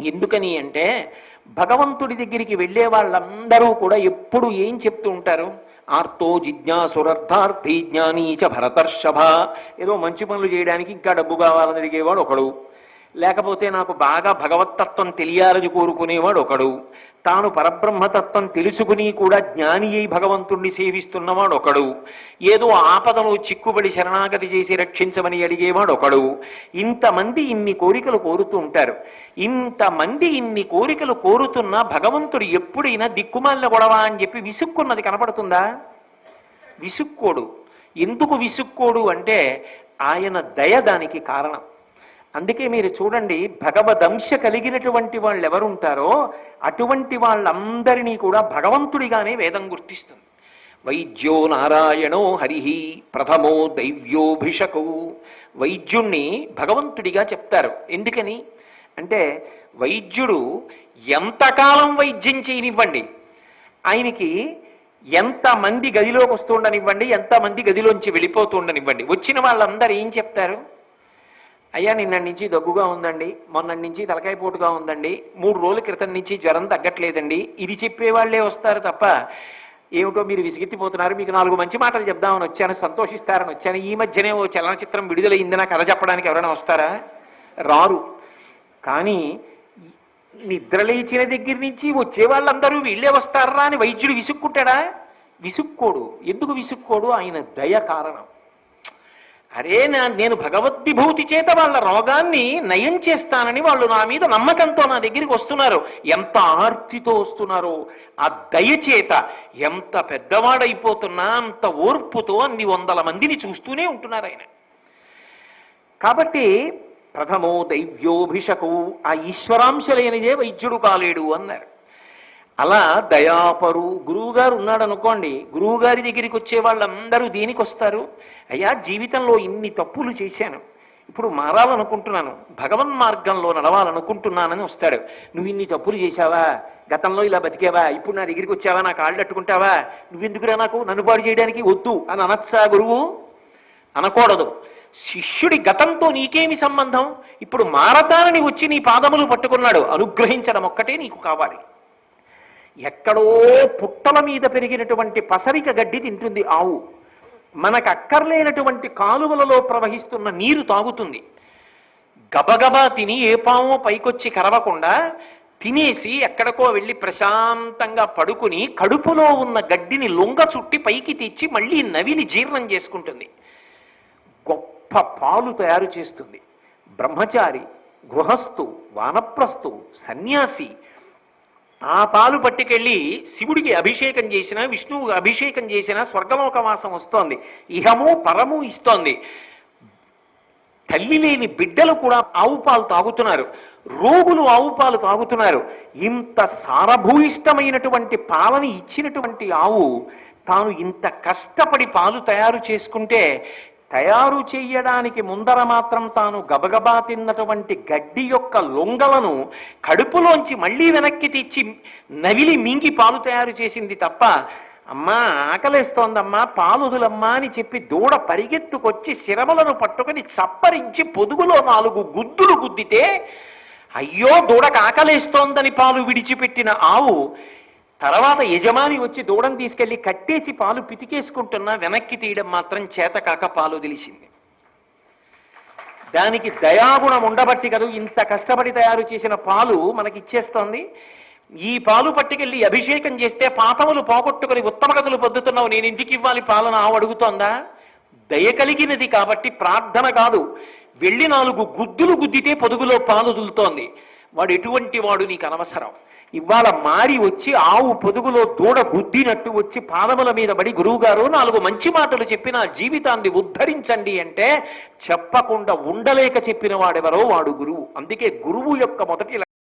ఎందుకని అంటే భగవంతుడి దగ్గరికి వెళ్ళే వాళ్ళందరూ కూడా ఎప్పుడు ఏం చెప్తూ ఉంటారు? ఆర్తో జిజ్ఞాసురర్థార్థి జ్ఞానీచ భరతర్షభ. ఏదో మంచి పనులు చేయడానికి ఇంకా డబ్బు కావాలని అడిగేవాడు ఒకడు. లేకపోతే నాకు బాగా భగవత్తత్వం తెలియాలని కోరుకునేవాడు ఒకడు. తాను పరబ్రహ్మతత్వం తెలుసుకుని కూడా జ్ఞాని అయి భగవంతుణ్ణి సేవిస్తున్నవాడు ఒకడు. ఏదో ఆపదలో చిక్కుబడి శరణాగతి చేసి రక్షించమని అడిగేవాడు ఒకడు. ఇంతమంది ఇన్ని కోరికలు కోరుతూ ఉంటారు. ఇంతమంది ఇన్ని కోరికలు కోరుతున్నా భగవంతుడు ఎప్పుడైనా దిక్కుమాలిన గొడవ అని చెప్పి విసుక్కున్నది కనపడుతుందా? విసుక్కోడు. ఎందుకు విసుక్కోడు అంటే ఆయన దయ దానికి కారణం. అందుకే మీరు చూడండి భగవదంశ కలిగినటువంటి వాళ్ళు ఎవరుంటారో అటువంటి వాళ్ళందరినీ కూడా భగవంతుడిగానే వేదం గుర్తిస్తుంది. వైద్యో నారాయణో హరిహి ప్రథమో దైవ్యోభిషకు. వైద్యుణ్ణి భగవంతుడిగా చెప్తారు. ఎందుకని? అంటే వైద్యుడు ఎంతకాలం వైద్యం చేయనివ్వండి ఆయనకి ఎంతమంది గదిలోకి వస్తుండనివ్వండి ఎంతమంది గదిలోంచి వెళ్ళిపోతూ ఉండనివ్వండి. వచ్చిన వాళ్ళందరూ ఏం చెప్తారు? అయ్యా నిన్న నుంచి దగ్గుగా ఉందండి. మొన్న నుంచి తలకాయ పోటుగా ఉందండి. మూడు రోజుల క్రితం నుంచి జ్వరం తగ్గట్లేదండి. ఇది చెప్పేవాళ్ళే వస్తారు తప్ప ఏమిటో మీరు విసిగెత్తిపోతున్నారు. మీకు నాలుగు మంచి మాటలు చెప్దామని వచ్చాను. సంతోషిస్తారని వచ్చాను. ఈ మధ్యనే ఓ చలనచిత్రం విడుదలైంది. నా కథ చెప్పడానికి ఎవరైనా వస్తారా? రారు. కానీ నిద్రలేచిన దగ్గర నుంచి వచ్చే వాళ్ళందరూ వీళ్ళే వస్తారా అని వైద్యుడు విసుక్కుంటాడా? విసుక్కోడు. ఎందుకు విసుక్కోడు? ఆయన దయ కారణం. అరే నా నేను భగవద్విభూతి చేత వాళ్ళ రోగాన్ని నయం చేస్తానని వాళ్ళు నా మీద నమ్మకంతో నా దగ్గరికి వస్తున్నారు. ఎంత ఆర్తితో వస్తున్నారో. ఆ దయచేత ఎంత పెద్దవాడైపోతున్నా అంత ఓర్పుతో అన్ని వందల మందిని చూస్తూనే ఉంటున్నారు ఆయన. కాబట్టి ప్రథమో దైవ్యోభిషకు ఆ ఈశ్వరాంశులైనదే వైద్యుడు కాలేడు అన్నారు. అలా దయాపరు గురువుగారు ఉన్నాడు అనుకోండి గురువుగారి దగ్గరికి వచ్చే వాళ్ళందరూ దేనికి వస్తారు అయ్యా జీవితంలో ఇన్ని తప్పులు చేశాను. ఇప్పుడు మారాలనుకుంటున్నాను భగవన్ మార్గంలో నడవాలనుకుంటున్నానని వస్తాడు. నువ్వు ఇన్ని తప్పులు చేశావా? గతంలో ఇలా బతికేవా? ఇప్పుడు నా దగ్గరికి వచ్చావా? నా కాళ్ళు అట్టుకుంటావా నువ్వెందుకురా నాకు? నన్ను పాడు చేయడానికి వద్దు అని అనొచ్చా గురువు? అనకూడదు. శిష్యుడి గతంతో నీకేమి సంబంధం? ఇప్పుడు మారతానని వచ్చి నీ పాదములు పట్టుకున్నాడు. అనుగ్రహించడం ఒక్కటే నీకు కావాలి. ఎక్కడో పుట్టల మీద పెరిగినటువంటి పసరిక గడ్డి తింటుంది ఆవు. మనకు అక్కర్లేనటువంటి కాలువలలో ప్రవహిస్తున్న నీరు తాగుతుంది. గబగబా తిని ఏ పామో పైకొచ్చి కరవకుండా తినేసి ఎక్కడికో వెళ్ళి ప్రశాంతంగా పడుకుని కడుపులో ఉన్న గడ్డిని లొంగ చుట్టి పైకి తెచ్చి మళ్ళీ నవిలి జీర్ణం చేసుకుంటుంది. గొప్ప పాలు తయారు చేస్తుంది. బ్రహ్మచారి గృహస్థు వానప్రస్థు సన్యాసి ఆ పాలు పట్టుకెళ్ళి శివుడికి అభిషేకం చేసిన విష్ణువుకి అభిషేకం చేసిన స్వర్గలోకవాసం వస్తోంది. ఇహము పరము ఇస్తోంది. తల్లి లేని బిడ్డలు కూడా ఆవు పాలు తాగుతున్నారు. రోగులు ఆవు పాలు తాగుతున్నారు. ఇంత సారభూయిష్టమైనటువంటి పాలని ఇచ్చినటువంటి ఆవు తాను ఇంత కష్టపడి పాలు తయారు చేసుకుంటే తయారు చేయడానికి ముందర మాత్రం తాను గబగబా తిన్నటువంటి గడ్డి యొక్క లొంగలను కడుపులోంచి మళ్ళీ వెనక్కి తెచ్చి నవిలి మింగి పాలు తయారు చేసింది తప్ప అమ్మా ఆకలేస్తోందమ్మా పాలుదులమ్మా అని చెప్పి దూడ పరిగెత్తుకొచ్చి శిరమలను పట్టుకొని చప్పరించి పొదుగులో నాలుగు గుద్దులు గుద్దితే అయ్యో దూడకు ఆకలేస్తోందని పాలు విడిచిపెట్టిన ఆవు తర్వాత యజమాని వచ్చి దూడను తీసుకెళ్ళి కట్టేసి పాలు పితికేసుకుంటున్నా వెనక్కి తీయడం మాత్రం చేత కాక పాలు తెలిసింది దానికి దయాగుణం ఉండబట్టి కదా ఇంత కష్టపడి తయారు చేసిన పాలు మనకి ఇచ్చేస్తోంది ఈ పాలు పట్టుకెళ్ళి అభిషేకం చేస్తే పాపములు పోగొట్టుకుని ఉత్తమ గతులు పొద్దుతున్నావు నేను ఇంటికి ఇవ్వాలి పాలన ఆవు అడుగుతోందా? దయ కలిగినది కాబట్టి ప్రార్థన కాదు. వెళ్ళి నాలుగు గుద్దులు గుద్దితే పొదుగులో పాలు దులుతోంది వాడు ఎటువంటి వాడు నీకు అనవసరం. ఇవాళ మారి వచ్చి ఆవు పొదుగులో దూడ గుద్దినట్టు వచ్చి పాదముల మీద పడి గురువుగారు నాలుగు మంచి మాటలు చెప్పి నా జీవితాన్ని ఉద్ధరించండి అంటే చెప్పకుండా ఉండలేక చెప్పిన వాడెవరో వాడు గురువు. అందుకే గురువు యొక్క మొదటి